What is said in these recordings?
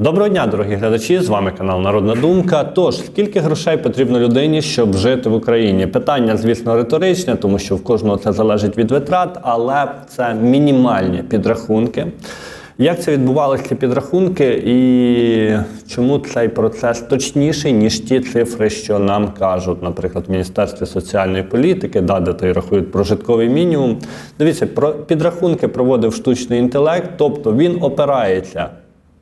Доброго дня, дорогі глядачі! З вами канал Народна Думка. Тож, скільки грошей потрібно людині, щоб жити в Україні? Питання, звісно, риторичне, тому що в кожного це залежить від витрат, але це мінімальні підрахунки. Як це відбувалися ці підрахунки, і чому цей процес точніший, ніж ті цифри, що нам кажуть, наприклад, в Міністерстві соціальної політики, да, де то й рахують прожитковий мінімум. Дивіться, про підрахунки проводив штучний інтелект, тобто він опирається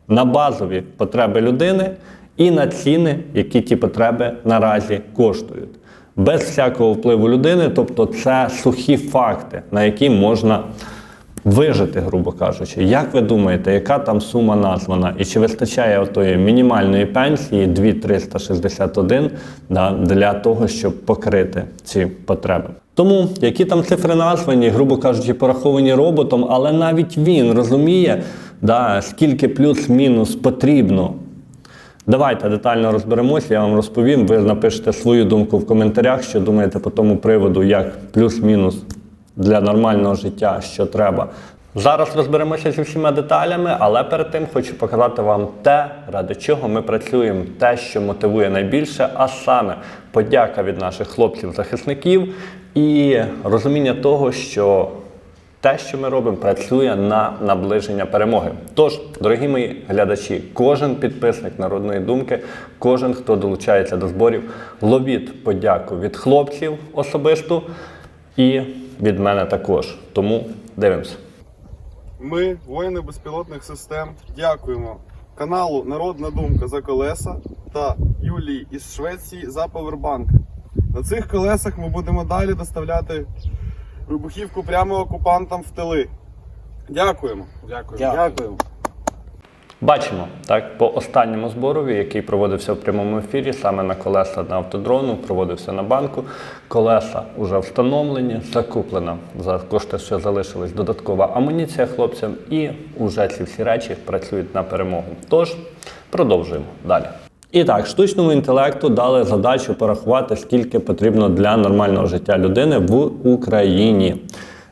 на базові потреби людини і на ціни, які ті потреби наразі коштують. Без всякого впливу людини, тобто це сухі факти, на які можна вижити, грубо кажучи. Як ви думаєте, яка там сума названа? І чи вистачає отої мінімальної пенсії 2,361 да, для того, щоб покрити ці потреби? Тому які там цифри названі, грубо кажучи, пораховані роботом, але навіть він розуміє, да, скільки плюс-мінус потрібно. Давайте детально розберемося, я вам розповім. Ви напишете свою думку в коментарях, що думаєте по тому приводу, як плюс-мінус для нормального життя, що треба. Зараз розберемося зі всіма деталями, але перед тим хочу показати вам те, ради чого ми працюємо, те, що мотивує найбільше, а саме подяка від наших хлопців-захисників і розуміння того, що те, що ми робимо, працює на наближення перемоги. Тож, дорогі мої глядачі, кожен підписник народної думки, кожен, хто долучається до зборів, ловіть подяку від хлопців особисто і від мене також. Тому дивимося. Ми, воїни безпілотних систем, дякуємо каналу Народна Думка за колеса та Юлії із Швеції за повербанки. На цих колесах ми будемо далі доставляти вибухівку прямо окупантам в тили. Дякуємо. Дякуємо. Дякуємо. Бачимо так по останньому зборові, який проводився в прямому ефірі, саме на колеса на автодрону, проводився на банку. Колеса вже встановлені, закуплена за кошти, що залишились додаткова амуніція хлопцям, і вже ці всі речі працюють на перемогу. Тож продовжуємо далі. І так, штучному інтелекту дали задачу порахувати, скільки потрібно для нормального життя людини в Україні.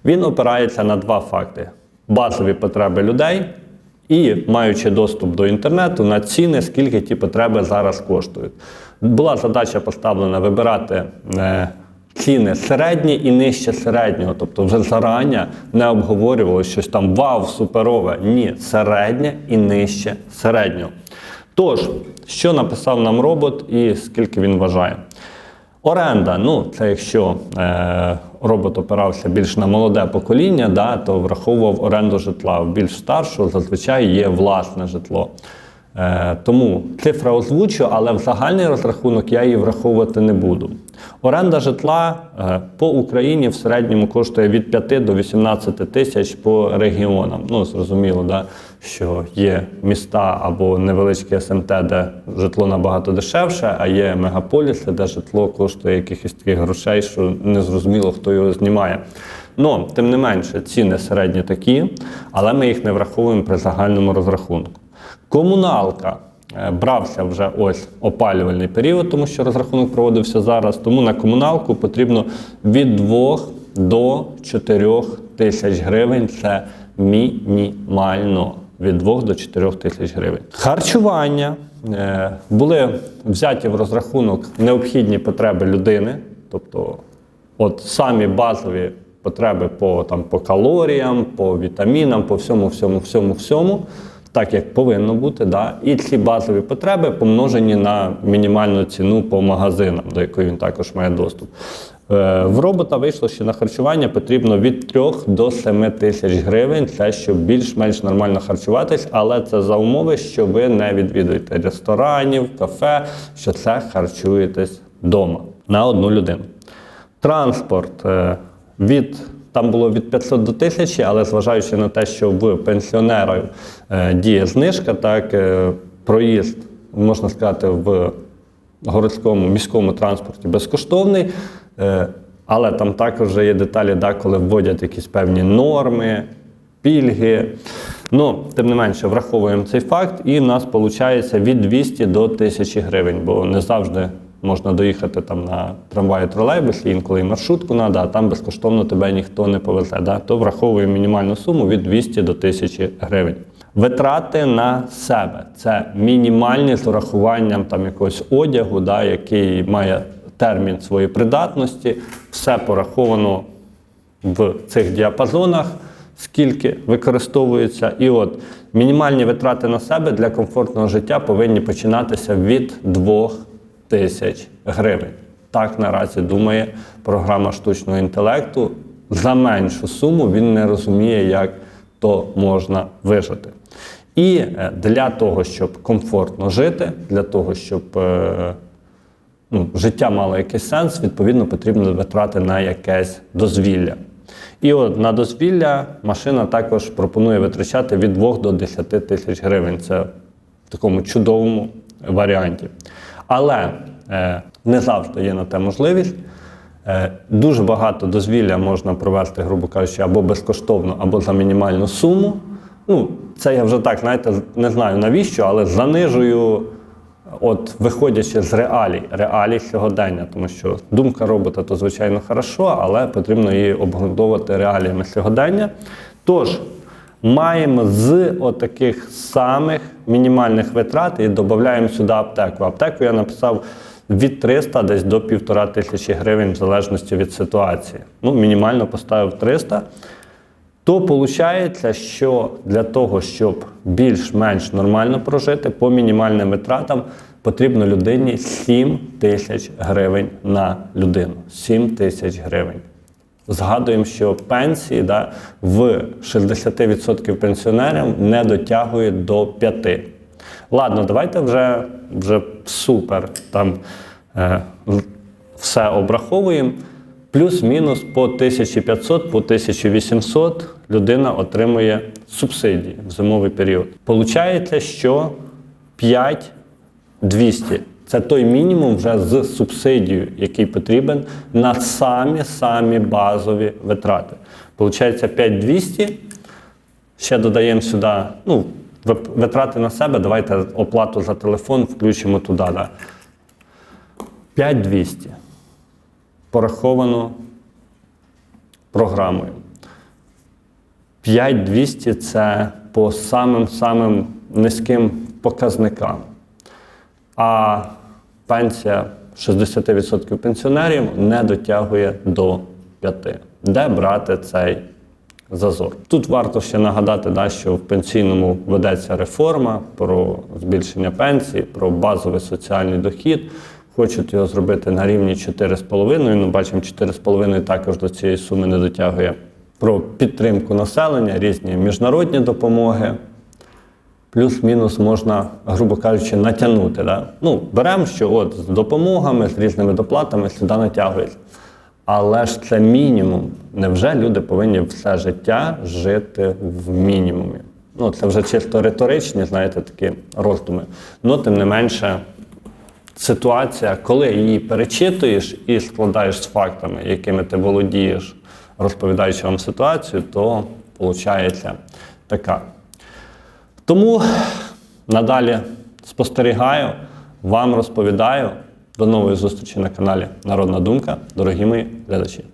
Він опирається на два факти: базові потреби людей і маючи доступ до інтернету на ціни, скільки ті потреби зараз коштують. Була задача поставлена вибирати е, ціни середні і нижче середнього, тобто вже зарані не обговорювалося щось там вау, суперове. Ні, середнє і нижче середнього. Тож, що написав нам робот і скільки він вважає? Оренда, ну це якщо е, робот опирався більш на молоде покоління, да, то враховував оренду житла. В більш старшого зазвичай є власне житло. Е, тому цифра озвучу, але в загальний розрахунок я її враховувати не буду. Оренда житла е, по Україні в середньому коштує від 5 до 18 тисяч по регіонам. Ну, зрозуміло, да, що є міста або невеличкі СМТ, де житло набагато дешевше, а є мегаполіси, де житло коштує якихось таких грошей, що не зрозуміло, хто його знімає. Ну, тим не менше, ціни середні такі, але ми їх не враховуємо при загальному розрахунку. Комуналка е, брався вже ось опалювальний період, тому що розрахунок проводився зараз. Тому на комуналку потрібно від 2 до 4 тисяч гривень. Це мінімально. Від 2 до 4 тисяч гривень. Харчування е, були взяті в розрахунок необхідні потреби людини, тобто, от самі базові потреби по, там, по калоріям, по вітамінам, по всьому, всьому, всьому, всьому так як повинно бути. Да? І ці базові потреби помножені на мінімальну ціну по магазинам, до якої він також має доступ. Е, В робота вийшло, що на харчування потрібно від 3 до 7 тисяч гривень. Це щоб більш-менш нормально харчуватись, але це за умови, що ви не відвідуєте ресторанів, кафе, що це харчуєтесь вдома на одну людину. Транспорт е, від там було від 500 до 1000, але зважаючи на те, що в пенсіонерів е, діє знижка, так проїзд, можна сказати, в городському міському транспорті безкоштовний. Е, але там також є деталі, да, коли вводять якісь певні норми, пільги. Ну, тим не менше, враховуємо цей факт, і в нас виходить від 200 до 1000 гривень, бо не завжди можна доїхати там на трамваї тролейбусі, інколи і маршрутку треба, а там безкоштовно тебе ніхто не повезе. Да? То враховуємо мінімальну суму від 200 до 1000 гривень. Витрати на себе це мінімальні з урахуванням там якогось одягу, да, який має термін своєї придатності. Все пораховано в цих діапазонах, скільки використовується. І от мінімальні витрати на себе для комфортного життя повинні починатися від 2 тисяч гривень. Так наразі думає програма штучного інтелекту. За меншу суму він не розуміє, як то можна вижити. І е, для того, щоб комфортно жити, для того, щоб е, ну, життя мало якийсь сенс, відповідно, потрібно витрати на якесь дозвілля. І от на дозвілля машина також пропонує витрачати від 2 до 10 тисяч гривень. Це в такому чудовому варіанті. Але е, не завжди є на те можливість. Е, дуже багато дозвілля можна провести, грубо кажучи, або безкоштовно, або за мінімальну суму. Ну, це я вже так, знаєте, не знаю навіщо, але занижую От виходячи з реалій, реалій сьогодення, тому що думка робота то звичайно хорошо, але потрібно її обґрунтовувати реаліями сьогодення. Тож маємо з отаких самих мінімальних витрат і додаємо сюди аптеку. Аптеку я написав від 300 десь до 1,5 тисячі гривень, в залежності від ситуації. Ну, мінімально поставив 300. То виходить, що для того, щоб більш-менш нормально прожити, по мінімальним витратам потрібно людині 7 тисяч гривень на людину. 7 тисяч гривень. Згадуємо, що пенсії да, в 60% пенсіонерів не дотягують до 5. Ладно, давайте вже, вже супер там е, все обраховуємо. Плюс-мінус по 1500, по 1800 людина отримує субсидії в зимовий період. Получається, що 5200 це той мінімум вже з субсидією, який потрібен на самі-самі базові витрати. Получається 5200. Ще додаємо сюди ну, витрати на себе. Давайте оплату за телефон включимо туди. Да. 5200 пораховано програмою. 5200 це по самим-самим низьким показникам. А пенсія 60% пенсіонерів не дотягує до 5. Де брати цей зазор? Тут варто ще нагадати, да, що в пенсійному ведеться реформа про збільшення пенсії, про базовий соціальний дохід. Хочуть його зробити на рівні 4,5. Ну, бачимо, 4,5 також до цієї суми не дотягує. Про підтримку населення, різні міжнародні допомоги. Плюс-мінус можна, грубо кажучи, натягнути. Да? Ну, беремо, що от з допомогами, з різними доплатами сюди натягується. Але ж це мінімум. Невже люди повинні все життя жити в мінімумі? Ну, це вже чисто риторичні, знаєте, такі роздуми. Ну, тим не менше, ситуація, коли її перечитуєш і складаєш з фактами, якими ти володієш, розповідаючи вам ситуацію, то виходить така. Тому надалі спостерігаю, вам розповідаю. До нової зустрічі на каналі Народна Думка, дорогі мої глядачі.